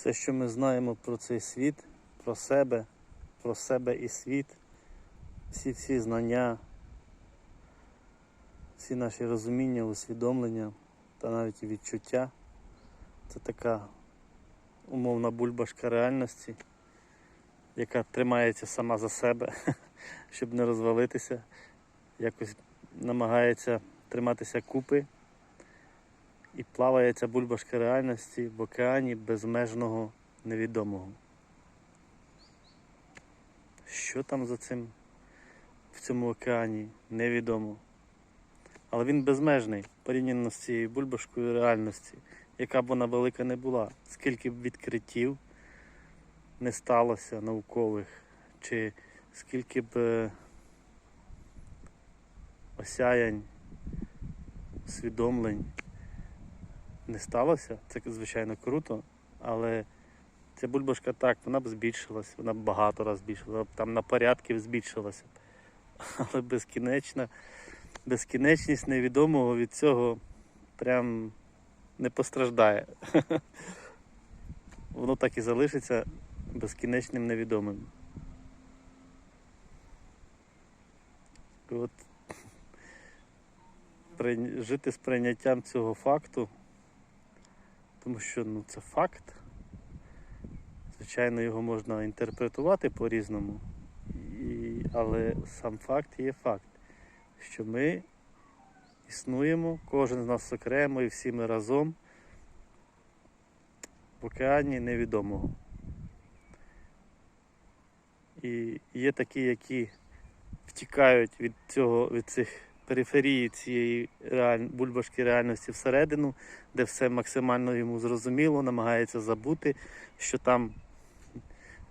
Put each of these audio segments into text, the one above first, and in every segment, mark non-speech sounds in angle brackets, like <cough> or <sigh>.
Все, що ми знаємо про цей світ, про себе, про себе і світ, всі всі знання, всі наші розуміння, усвідомлення та навіть відчуття. Це така умовна бульбашка реальності, яка тримається сама за себе, <laughs> щоб не розвалитися, якось намагається триматися купи і плаває ця бульбашка реальності в океані безмежного невідомого. Що там за цим в цьому океані невідомо. Але він безмежний порівняно з цією бульбашкою реальності, яка б вона велика не була. Скільки б відкриттів не сталося наукових, чи скільки б е, осяянь, усвідомлень не сталося, це звичайно круто, але ця бульбашка так, вона б збільшилась, вона б багато разів збільшилася, там на порядки збільшилася. <laughs> Але безкінечна, безкінечність невідомого від цього прям не постраждає. <laughs> Воно так і залишиться безкінечним невідомим. От жити з прийняттям цього факту, тому що ну, це факт. Звичайно, його можна інтерпретувати по-різному, але сам факт є факт, що ми існуємо, кожен з нас окремо і всі ми разом в океані невідомого. І є такі, які втікають від цього, від цих периферії цієї реаль... бульбашки реальності всередину, де все максимально йому зрозуміло, намагається забути, що там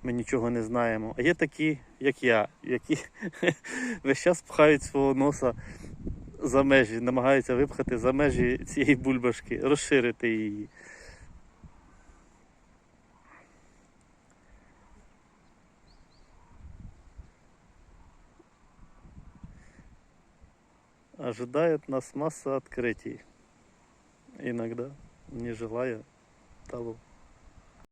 ми нічого не знаємо. А є такі, як я, які <laughs> весь час пхають свого носа за межі, намагаються випхати за межі цієї бульбашки, розширити її. Ожидает нас масса открытий. Иногда, не желая того.